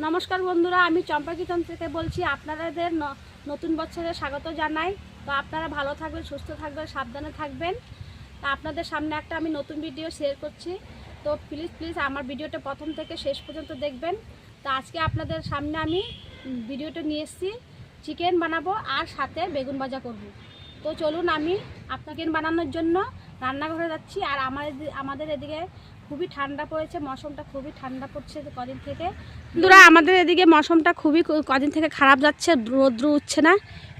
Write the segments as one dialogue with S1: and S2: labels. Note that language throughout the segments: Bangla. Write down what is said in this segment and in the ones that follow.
S1: নমস্কার বন্ধুরা, আমি চম্পা কিচন থেকে বলছি। আপনাদের নতুন বছরে স্বাগত জানাই। তো আপনারা ভালো থাকবেন, সুস্থ থাকবেন, সাবধানে থাকবেন। তা আপনাদের সামনে একটা আমি নতুন ভিডিও শেয়ার করছি। তো প্লিজ প্লিজ আমার ভিডিওটা প্রথম থেকে শেষ পর্যন্ত দেখবেন। তো আজকে আপনাদের সামনে আমি ভিডিওটা নিয়ে এসেছি। চিকেন বানাবো আর সাথে বেগুন ভাজা করব। তো চলুন আমি আপনাকে বানানোর জন্য রান্নাঘরে যাচ্ছি। আর এদি- আমাদের এদিকে খুবই ঠান্ডা পড়েছে মৌসুমটা খুবই ঠান্ডা পড়ছে কদিন থেকে। বন্ধুরা আমাদের এদিকে মৌসুমটা খুবই কদিন থেকে খারাপ যাচ্ছে রোদ্র উঠছে না।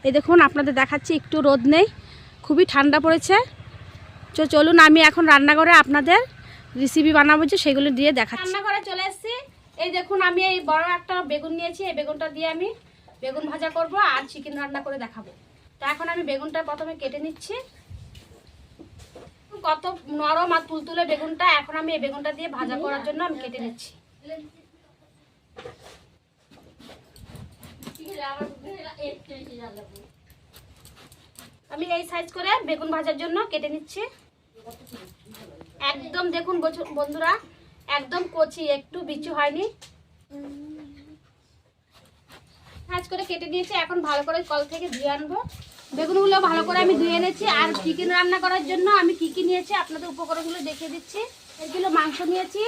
S1: এই দেখুন আপনাদের দেখাচ্ছি একটু রোদ নেই খুবই ঠান্ডা পড়েছে। তো চলুন আমি এখন রান্নাঘরে আপনাদের রেসিপি বানাবো যে সেগুলো দিয়ে দেখাচ্ছি। রান্নাঘরে চলে এসেছি। এই দেখুন আমি এই বড় একটা বেগুন নিয়েছি এই বেগুনটা দিয়ে আমি বেগুন ভাজা করব আর চিকেন রান্না করে দেখাবো। তো এখন আমি বেগুনটা প্রথমে কেটে নিচ্ছি। কত নরম আর তুলতুলে বেগুনটা, এখন আমি এই বেগুনটা দিয়ে ভাজা করার জন্য আমি কেটে নিচ্ছি। আমি এই সাইজ করে বেগুন ভাজার জন্য কেটে নিচ্ছি। একদম দেখুন বন্ধুরা, একদম কচি, একটু বিচু হয়নি। সাইজ করে কেটে দিয়েছি এখন ভালো করে কল থেকে ধুয়ে আনব। বেগুনগুলো ভালো করে আমি ধুয়ে এনেছি। আর চিকেন রান্না করার জন্য আমি কি কি নিয়েছি আপনাদের উপকরণগুলো দেখিয়ে দিচ্ছি। এক কিলো মাংস নিয়েছি,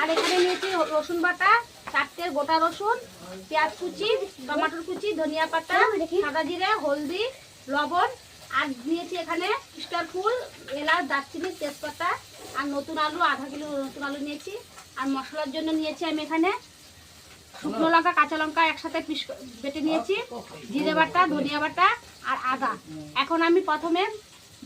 S1: আর এখানে নিয়েছি রসুন বাটা, চারটে গোটা রসুন, পেঁয়াজ কুচি, টমাটোর কুচি, ধনিয়া পাতা, সাদা জিরে, হলদি, লবণ, আর নিয়েছি এখানে স্টার ফুল, এলাচ, দারচিনি, তেজপাতা, আর নতুন আলু, আধা কিলো নতুন আলু নিয়েছি। আর মশলার জন্য নিয়েছি আমি এখানে শুকনো লঙ্কা, কাঁচা লঙ্কা একসাথে পিস বেটে নিয়েছি, জিরে বাটা, ধনিয়া বাটা আর আদা। এখন আমি প্রথমে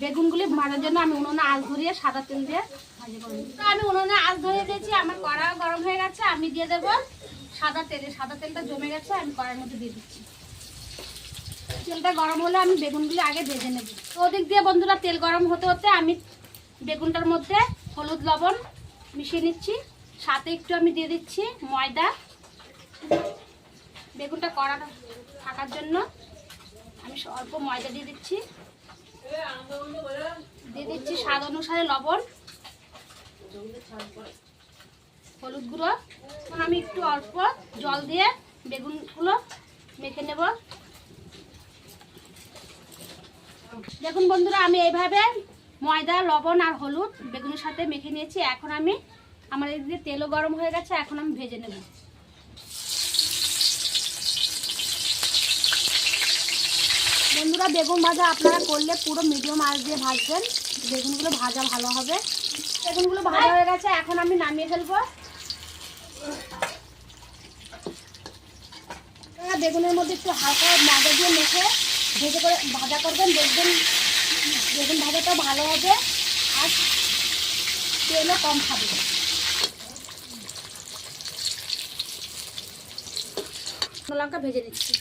S1: বেগুনগুলি ভাজার জন্য আমি উনুনে আঁচ ধরিয়ে সাদা তেল দিয়ে ভাজি তো আমি উনুনে আঁচ ধরিয়ে দিয়েছি, আমার কড়াও গরম হয়ে গেছে, আমি দিয়ে দেবো সাদা তেলে। সাদা তেলটা জমে গেছে, আমি কড়ার মধ্যে দিয়ে দিচ্ছি। তেলটা গরম হলে আমি বেগুনগুলি আগে ভেজে নেব। তো ওদিক দিয়ে বন্ধুরা, তেল গরম হতে হতে আমি বেগুনটার মধ্যে হলুদ লবণ মিশিয়ে নিচ্ছি। সাথে একটু আমি দিয়ে দিচ্ছি ময়দা। বেগুনটা কড়া থাকার জন্য আমি অল্প ময়দা দিয়ে দিচ্ছি। দিয়ে দিচ্ছি স্বাদ অনুসারে লবণ, হলুদ গুঁড়ো। এখন আমি একটু অল্প জল দিয়ে বেগুনগুলো মেখে নেব। দেখুন বন্ধুরা, আমি এইভাবে ময়দা, লবণ আর হলুদ বেগুনের সাথে মেখে নিয়েছি। এখন আমি, আমার এদিকে তেলও গরম হয়ে গেছে, এখন আমি ভেজে নেব। বন্ধুরা, বেগুন ভাজা আপনারা করলে পুরো মিডিয়াম আঁচ দিয়ে ভাজবেন। বেগুনগুলো ভাজা ভালো হবে। বেগুনগুলো ভাজা হয়ে গেছে, এখন আমি নামিয়ে ফেলব। বেগুনের মধ্যে একটু হালকা ময়দা দিয়ে মেখে ভেজে করে ভাজা করবেন, দেখবেন বেগুন ভাজাটাও ভালো হবে আর তেলও কম খাবে। লঙ্কা ভেজে নিচ্ছি।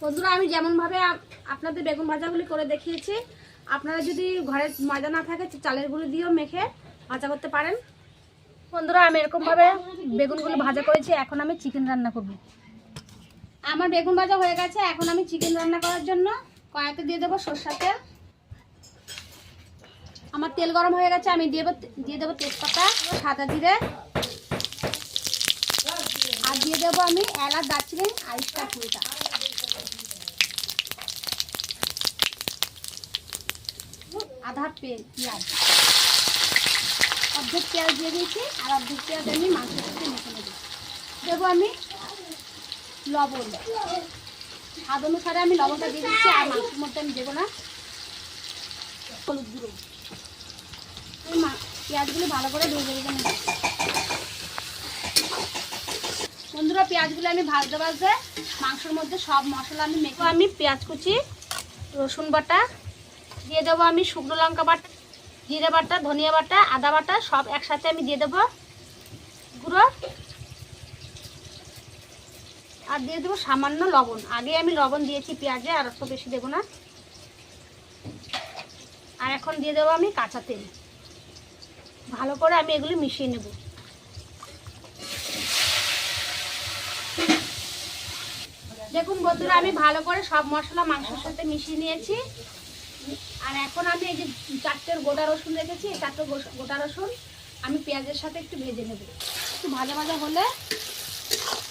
S1: বন্ধুরা, আমি যেমনভাবে আপ- আপনাদের বেগুন ভাজাগুলি করে দেখিয়েছি, আপনারা যদি ঘরে ময়দা না থাকে চালের গুঁড়ো দিয়েও মেখে ভাজা করতে পারেন। বন্ধুরা, আমি এরকমভাবে বেগুনগুলো ভাজা করেছি, এখন আমি চিকেন রান্না করব। আমার বেগুন ভাজা হয়ে গেছে, এখন আমি চিকেন রান্না করার জন্য কড়াইতে দিয়ে দেবো সর্ষা তেল। আমার তেল গরম হয়ে গেছে, আমি দিয়ে দিয়ে দেবো তেজপাতা, সাদা জিরে। আর দিয়ে দেবো আমি এলাচ, দারচিনি আর স্টার আধা পেঁয়াজ অর্ধেক পেঁয়াজ দিয়ে দিয়েছি, আর অর্ধেক পেঁয়াজ আমি মাংসের সাথে মেখে নেব। দেবো আমি লবণ। স্বাদ অনুসারে আমি লবণটা দিয়ে দিচ্ছি, আর মাংসের মধ্যে আমি দেবো না হলুদ গুঁড়ো। পেঁয়াজগুলো ভালো করে ভেজে নেব। বন্ধুরা, পেঁয়াজগুলো আমি ভাজতে ভাজতে মাংসের মধ্যে সব মশলা আমি মেখে আমি পেঁয়াজ কুচি, রসুন বাটা দিয়ে দেবো আমি শুকনো লঙ্কা বাটা, জিরে বাটা, ধনিয়া বাটা, আদা বাটা, সব একসাথে আমি দিয়ে দেবো গুঁড়ো। আর দিয়ে দেবো সামান্য লবণ। আগে আমি লবণ দিয়েছি পেঁয়াজে, আর অত বেশি দেবো না। আর এখন দিয়ে দেবো আমি কাঁচা তেল। ভালো করে আমি এগুলি মিশিয়ে নেব। দেখুন বন্ধুরা, আমি ভালো করে সব মশলা মাংসের সাথে মিশিয়ে নিয়েছি। আর এখন আমি এই যে চারটে গোটা রসুন রেখেছি, এই চারটে গোটা রসুন আমি পেঁয়াজের সাথে একটু ভেজে নেব। একটু ভাজা ভাজা হলে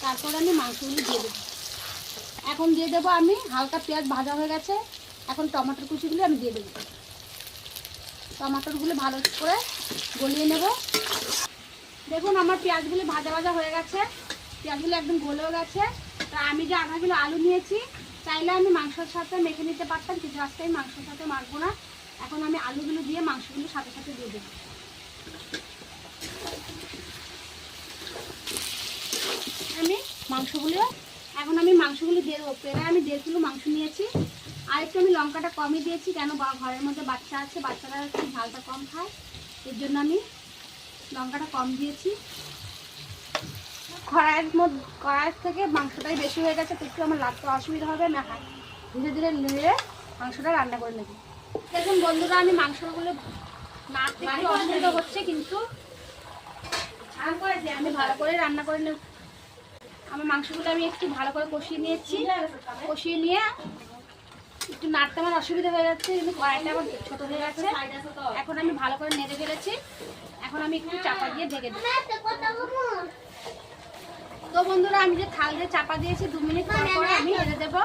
S1: তারপরে আমি মাংসগুলি দিয়ে দেবো। এখন দিয়ে দেবো আমি হালকা পেঁয়াজ ভাজা হয়ে গেছে, এখন টমেটোর কুচিগুলি আমি দিয়ে দেবো। টমাটোরগুলো ভালো করে গলিয়ে নেব। দেখুন আমার পেঁয়াজগুলি ভাজা ভাজা হয়ে গেছে, পেঁয়াজগুলো একদম গলেও গেছে। তা আমি যে আধা কিলো আলু নিয়েছি চাইলে আমি মাংসের সাথে মেখে নিতে পারতাম, কিন্তু আজকে আমি মাংসের সাথে মাখবো না। এখন আমি আলুগুলো দিয়ে মাংসগুলো সাথে সাথে দিয়ে দেবো। আমি মাংসগুলো, এখন আমি মাংসগুলো দিয়ে দেবো। প্রায় আমি দেড় কিলো মাংস নিয়েছি। আর একটু আমি লঙ্কাটা কমই দিয়েছি, কেন বা- ঘরের মধ্যে বাচ্চা আছে, বাচ্চারা একটু ঝালটা কম খায়। এর জন্য আমি লঙ্কাটা কম দিয়েছি। কড়াইয়ের মধ্যে কড়াইয়ের থেকে মাংসটাই বেশি হয়ে গেছে তো একটু আমার লাগতে অসুবিধা হবে আমি হাত ধীরে ধীরে নিয়ে মাংসটা রান্না করে নেব। দেখুন বন্ধুরা আমি মাংসগুলো নাড়তে একটু অসুবিধা হচ্ছে কিন্তু আমি ভালো করে রান্না করে নেব। আমার মাংসগুলো আমি একটু ভালো করে কষিয়ে নিয়েছি। কষিয়ে নিয়ে একটু নাড়তে আমার অসুবিধা হয়ে যাচ্ছে কিন্তু কড়াইটা আমার ছোট হয়ে গেছে। এখন আমি ভালো করে নেড়ে ফেলেছি। এখন আমি একটু চাপা দিয়ে ঢেকে দিই তো বন্ধুরা, আমি যে থাল দিয়ে চাপা দিয়েছি, দু মিনিট পর পর আমি নেড়ে দেবো।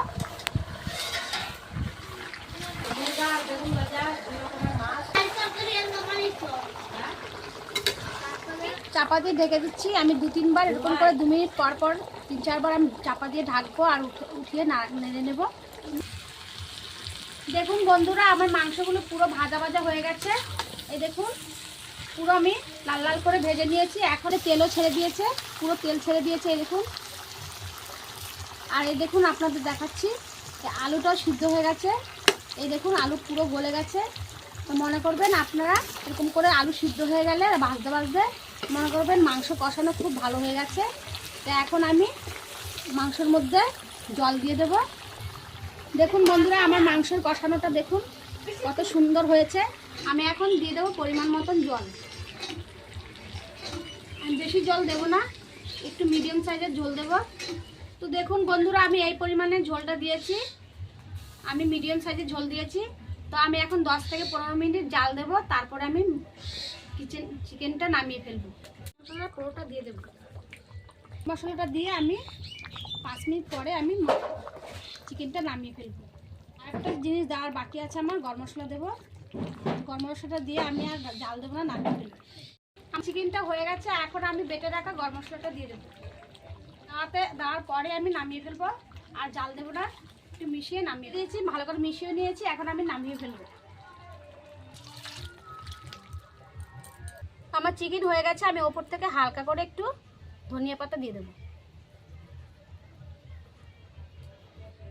S1: চাপা দিয়ে ঢেকে দিচ্ছি। আমি দু তিনবার এরকম করে দু মিনিট পর পর, তিন চারবার আমি চাপা দিয়ে ঢাকবো আর উঠে- উঠিয়ে নেড়ে নেব। দেখুন বন্ধুরা, আমার মাংসগুলো পুরো ভাজা ভাজা হয়ে গেছে। এই দেখুন পুরো আমি লাল লাল করে ভেজে নিয়েছি। এখন তেলও ছেড়ে দিয়েছে, পুরো তেল ছেড়ে দিয়েছে এই দেখুন। আর এই দেখুন আপনাদের দেখাচ্ছি আলুটাও সিদ্ধ হয়ে গেছে। এই দেখুন আলু পুরো গলে গেছে। তো মনে করবেন আপনারা এরকম করে আলু সিদ্ধ হয়ে গেলে ভাজতে ভাজতে মনে করবেন মাংস কষানো খুব ভালো হয়ে গেছে। তো এখন আমি মাংসের মধ্যে জল দিয়ে দেবো। দেখুন বন্ধুরা, আমার মাংসের কষানোটা দেখুন কত সুন্দর হয়েছে। আমি এখন দিয়ে দেবো পরিমাণ মতন জল। বেশি জল দেবো না, একটু মিডিয়াম সাইজের ঝোল দেবো। তো দেখুন বন্ধুরা, আমি এই পরিমাণে ঝোলটা দিয়েছি। আমি মিডিয়াম সাইজের ঝোল দিয়েছি। তো আমি এখন দশ থেকে পনেরো মিনিট জাল দেবো, তারপরে আমি কিচেন চিকেনটা নামিয়ে ফেলব। মশলা পুরোটা দিয়ে দেবো। মশলাটা দিয়ে আমি পাঁচ মিনিট পরে আমি চিকেনটা নামিয়ে ফেলব। আরেকটা জিনিস দেওয়ার বাকি আছে আমার, গরম মশলা দেবো। গরম মশলাটা দিয়ে আমি আর জাল দেবো না, নামিয়ে ফেলব। চিকেনটা হয়ে গেছে এখন আমি বেটে রাখা গরম মশলাটা দিয়ে দেবো। দেওয়াতে দেওয়ার পরে আমি নামিয়ে ফেলব, আর জাল দেবো না, একটু মিশিয়ে নামিয়ে দিয়েছি, ভালো করে মিশিয়ে নিয়েছি, এখন আমি নামিয়ে ফেলব। আমার চিকেন হয়ে গেছে, আমি ওপর থেকে হালকা করে একটু ধনিয়া পাতা দিয়ে দেবো।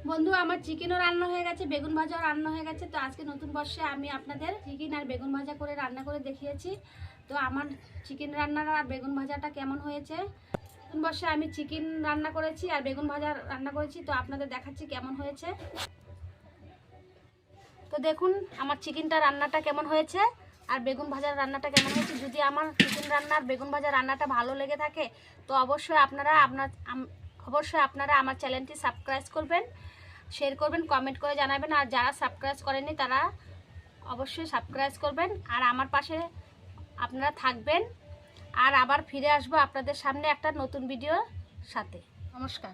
S1: বন্ধু, আমার চিকেনও রান্না হয়ে গেছে, বেগুন ভাজাও রান্না হয়ে গেছে, তো আজকে নতুন বর্ষে আমি আপনাদের চিকেন আর বেগুন ভাজা করে রান্না করে দেখিয়েছি। তো আমার চিকেন রান্নার আর বেগুন ভাজাটা কেমন হয়েছে? নতুন বর্ষে আমি চিকেন রান্না করেছি আর বেগুন ভাজা রান্না করেছি, তো আপনাদের দেখাচ্ছি কেমন হয়েছে। তো দেখুন, আমার চিকেনটা রান্নাটা কেমন হয়েছে আর বেগুন ভাজার রান্নাটা কেমন হয়েছে। যদি আমার চিকেন রান্নার বেগুন ভাজা রান্নাটা ভালো লেগে থাকে, তো অবশ্যই আপনারা আপনার অবশ্যই আপনারা আমার চ্যানেলটি সাবস্ক্রাইব করবেন শেয়ার করবেন কমেন্ট করে জানাবেন। আর যারা সাবস্ক্রাইব করেনি তারা অবশ্যই সাবস্ক্রাইব করবেন। আর আমার পাশে আপনারা থাকবেন। আর আবার ফিরে আসব আপনাদের সামনে একটা নতুন ভিডিও সাথে। নমস্কার।